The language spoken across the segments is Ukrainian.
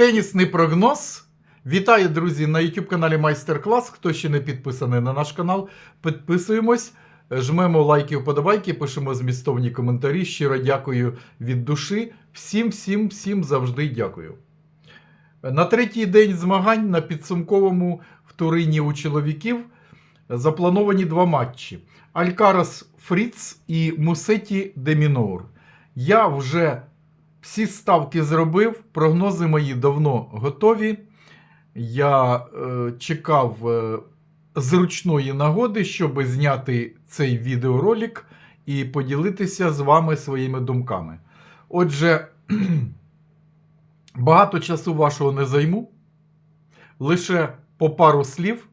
Тенісний прогноз. Вітаю, друзі, на YouTube каналі Майстер Клас. Хто ще не підписаний на наш канал, підписуємось, жмемо лайки, вподобайки, пишемо змістовні коментарі. Щиро дякую від душі. Всім, всім, всім завжди дякую. На третій день змагань на підсумковому в Турині у чоловіків заплановані два матчі: Алькарас Фріц і Мусеті Демінор. Я вже всі ставки зробив, прогнози мої давно готові. Я е, чекав е, зручної нагоди, щоб зняти цей відеоролик і поділитися з вами своїми думками. Отже, багато часу вашого не займу, лише по пару слів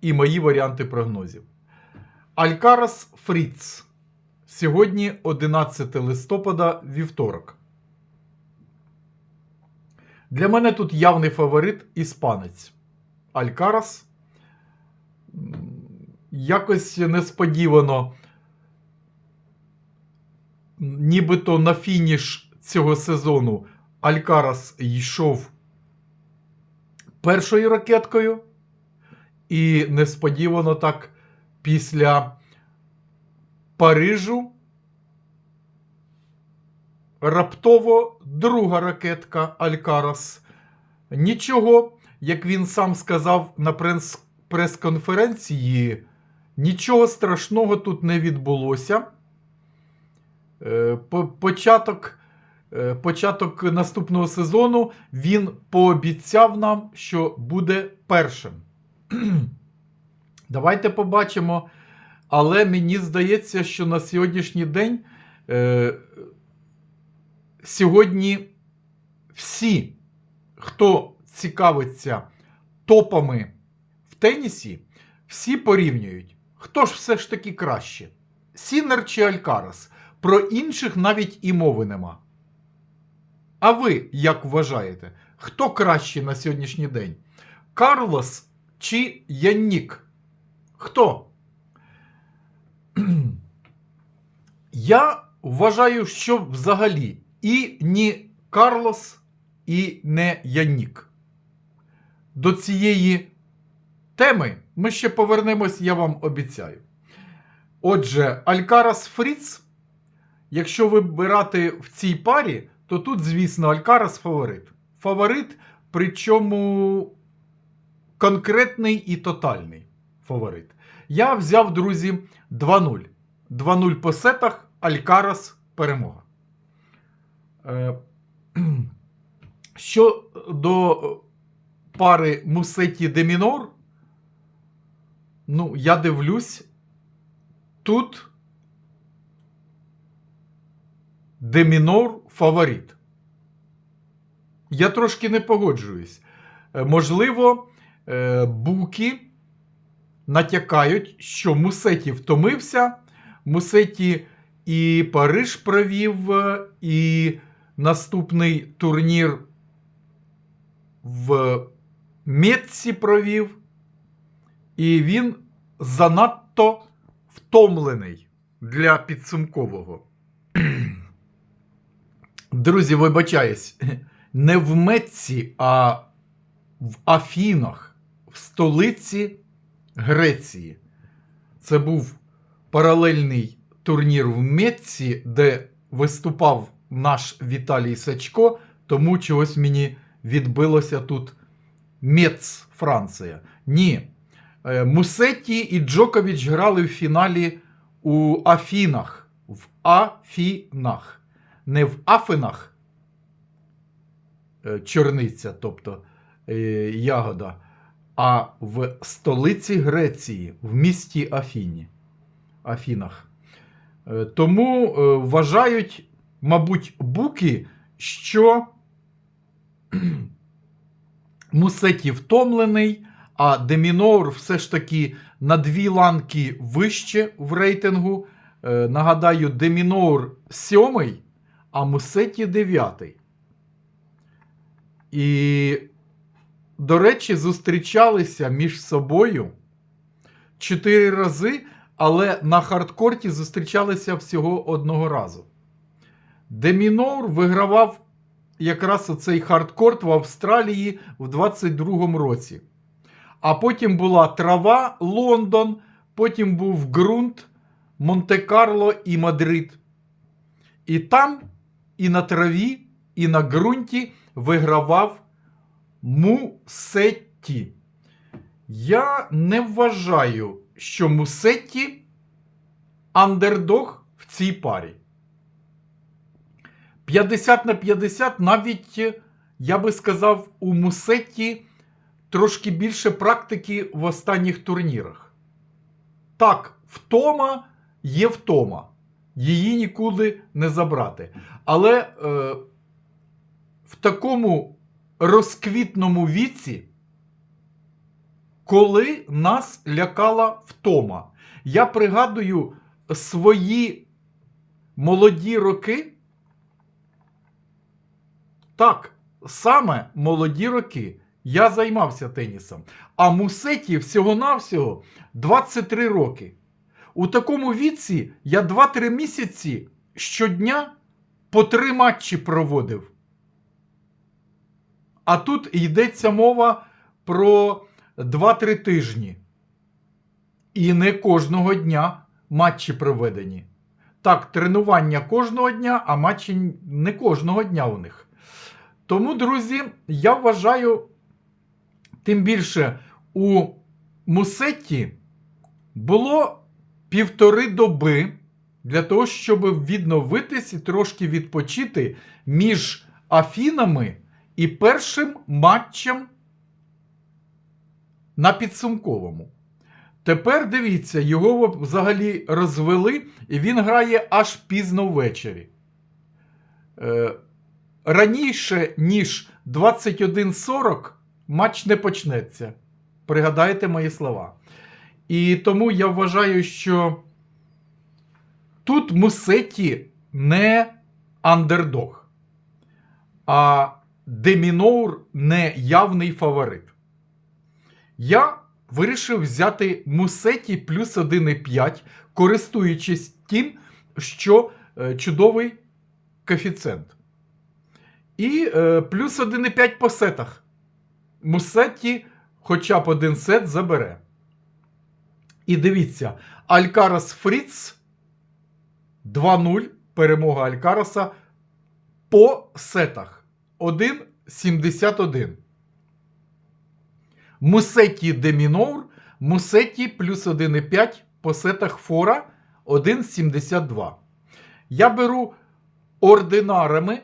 і мої варіанти прогнозів. Алькарас Фріц. Сьогодні 11 листопада, вівторок. Для мене тут явний фаворит іспанець. Алькарас. Якось несподівано, нібито на фініш цього сезону Алькарас йшов першою ракеткою. І несподівано так після Парижу раптово друга ракетка Алькарас. Нічого, як він сам сказав на прес- прес-конференції, нічого страшного тут не відбулося. Е, Початок, е, початок наступного сезону він пообіцяв нам, що буде першим. Давайте побачимо. Але мені здається, що на сьогоднішній день е, сьогодні всі, хто цікавиться топами в тенісі, всі порівнюють, хто ж все ж таки краще: Сінер чи Алькарас. Про інших навіть і мови нема. А ви як вважаєте, хто краще на сьогоднішній день? Карлос чи Яннік? Хто? Я вважаю, що взагалі і ні Карлос, і не Яннік. До цієї теми ми ще повернемось, я вам обіцяю. Отже, Алькарас Фріц, якщо вибирати в цій парі, то тут, звісно, Алькарас фаворит. Фаворит, причому конкретний і тотальний фаворит. Я взяв, друзі, 2-0. 2-0 по сетах, Алькарас перемога. Е, Що до пари Мусеті Демінор, ну, я дивлюсь, тут Демінор фаворит. Я трошки не погоджуюсь. Е, Можливо, е, буки натякають, що Мусеті втомився. Мусеті і Париж провів, і наступний турнір в Метці провів. І він занадто втомлений для підсумкового. Друзі, вибачаюсь, не в Метці, а в Афінах, в столиці Греції. Це був паралельний турнір в Метці, де виступав наш Віталій Сачко, тому чогось мені відбилося тут Мец, Франція. Ні. Е, Мусетті і Джокович грали в фіналі у Афінах. В Афінах. Не в Афинах. е, Чорниця, тобто е, ягода, а в столиці Греції, в місті Афіні. Афінах. Тому вважають, мабуть, буки, що Мусеті втомлений, а Демінор все ж таки на дві ланки вище в рейтингу. Е, Нагадаю, Демінор сьомий, а Мусеті дев'ятий. І, до речі, зустрічалися між собою чотири рази, але на хардкорті зустрічалися всього одного разу. Демінор вигравав якраз оцей хардкорт в Австралії в 22-му році. А потім була трава, Лондон, потім був ґрунт, Монте-Карло і Мадрид. І там, і на траві, і на ґрунті вигравав Мусетті. Я не вважаю, що Мусетті андердог в цій парі. 50 на 50 навіть, е, я би сказав, у Мусетті трошки більше практики в останніх турнірах. Так, втома є втома. Її нікуди не забрати. Але е, в такому розквітному віці, коли нас лякала втома, я пригадую свої молоді роки. Так, саме молоді роки я займався тенісом. А Мусеті всього-навсього 23 роки. У такому віці я 2-3 місяці щодня по три матчі проводив. А тут йдеться мова про 2-3 тижні. І не кожного дня матчі проведені. Так, тренування кожного дня, а матчі не кожного дня у них. Тому, друзі, я вважаю, тим більше у Мусетті було півтори доби для того, щоб відновитись і трошки відпочити між Афінами і першим матчем на підсумковому. Тепер дивіться, його взагалі розвели, і він грає аж пізно ввечері. Раніше, ніж 21.40, матч не почнеться. Пригадайте мої слова. І тому я вважаю, що тут Мусеті не андердог, а Деміноур не явний фаворит. Я вирішив взяти Мусеті плюс 1,5, користуючись тим, що е, чудовий коефіцієнт. І е, плюс 1,5 по сетах. Мусетті хоча б один сет забере. І дивіться, Алькарас Фріц 2-0. Перемога Алькараса по сетах 1,71. Мусеті Демінор, Мусеті плюс 1,5 по сетах фора 1,72. Я беру ординарами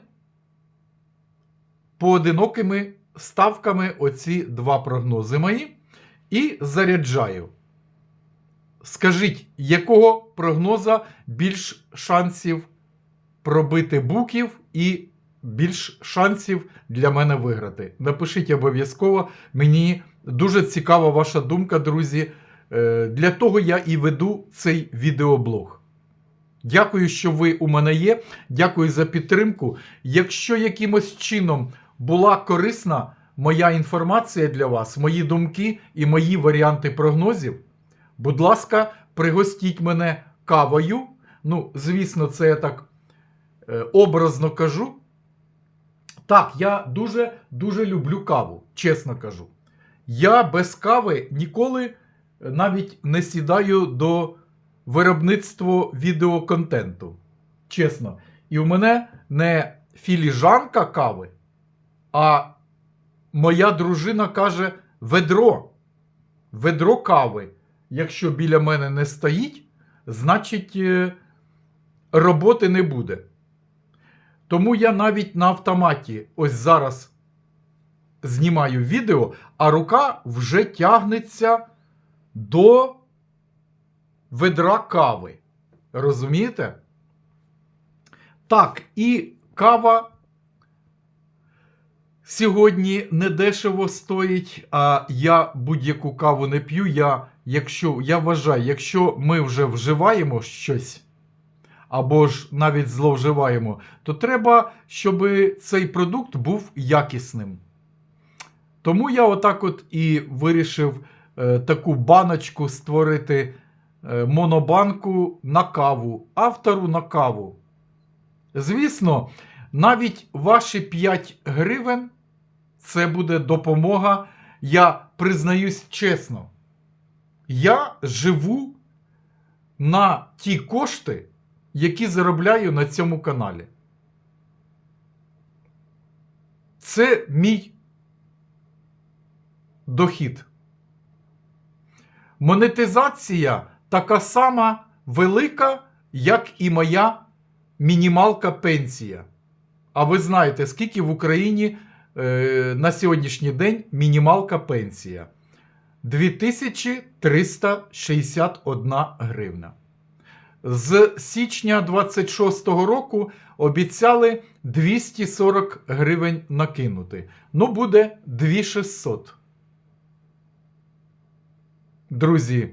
поодинокими ставками оці два прогнози мої і заряджаю. Скажіть, якого прогноза більш шансів пробити буків і більш шансів для мене виграти? Напишіть обов'язково. Мені дуже цікава ваша думка, друзі. Е, Для того я і веду цей відеоблог. Дякую, що ви у мене є. Дякую за підтримку. Якщо якимось чином була корисна моя інформація для вас, мої думки і мої варіанти прогнозів, будь ласка, пригостіть мене кавою. Ну, звісно, це я так е, образно кажу. Так, я дуже-дуже люблю каву, чесно кажу. Я без кави ніколи навіть не сідаю до виробництва відеоконтенту. Чесно. І в мене не філіжанка кави, а моя дружина каже ведро. Ведро кави. Якщо біля мене не стоїть, значить е, роботи не буде. Тому я навіть на автоматі ось зараз знімаю відео, а рука вже тягнеться до ведра кави. Розумієте? Так, і кава сьогодні недешево стоїть, а я будь-яку каву не п'ю. Я, якщо, я вважаю, якщо ми вже вживаємо щось, або ж навіть зловживаємо, то треба, щоб цей продукт був якісним. Тому я отак от і вирішив е, таку баночку створити е, монобанку на каву, автору на каву. Звісно, навіть ваші 5 гривень це буде допомога. Я признаюсь чесно. Я живу на ті кошти, які заробляю на цьому каналі. Це мій дохід. Монетизація така сама велика, як і моя мінімалка пенсія. А ви знаєте, скільки в Україні на сьогоднішній день мінімалка пенсія? 2361 гривна. З січня 26-го року обіцяли 240 гривень накинути. Ну, буде 2600. Друзі,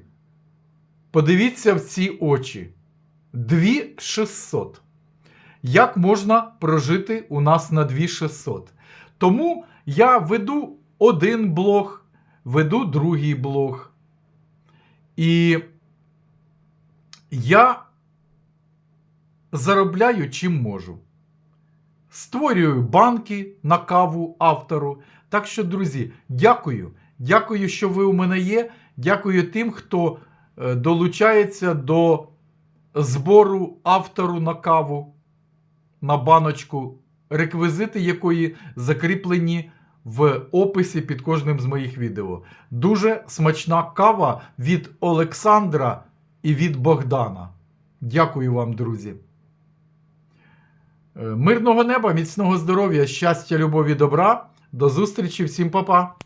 подивіться в ці очі. 2600. Як можна прожити у нас на 2600? Тому я веду один блог, веду другий блог. І я заробляю чим можу. Створюю банки на каву автору. Так що, друзі, дякую. Дякую, що ви у мене є. Дякую тим, хто е, долучається до збору автору на каву, на баночку, реквізити якої закріплені в описі під кожним з моїх відео. Дуже смачна кава від Олександра і від Богдана. Дякую вам, друзі. Е, Мирного неба, міцного здоров'я, щастя, любові, добра. До зустрічі, всім па-па!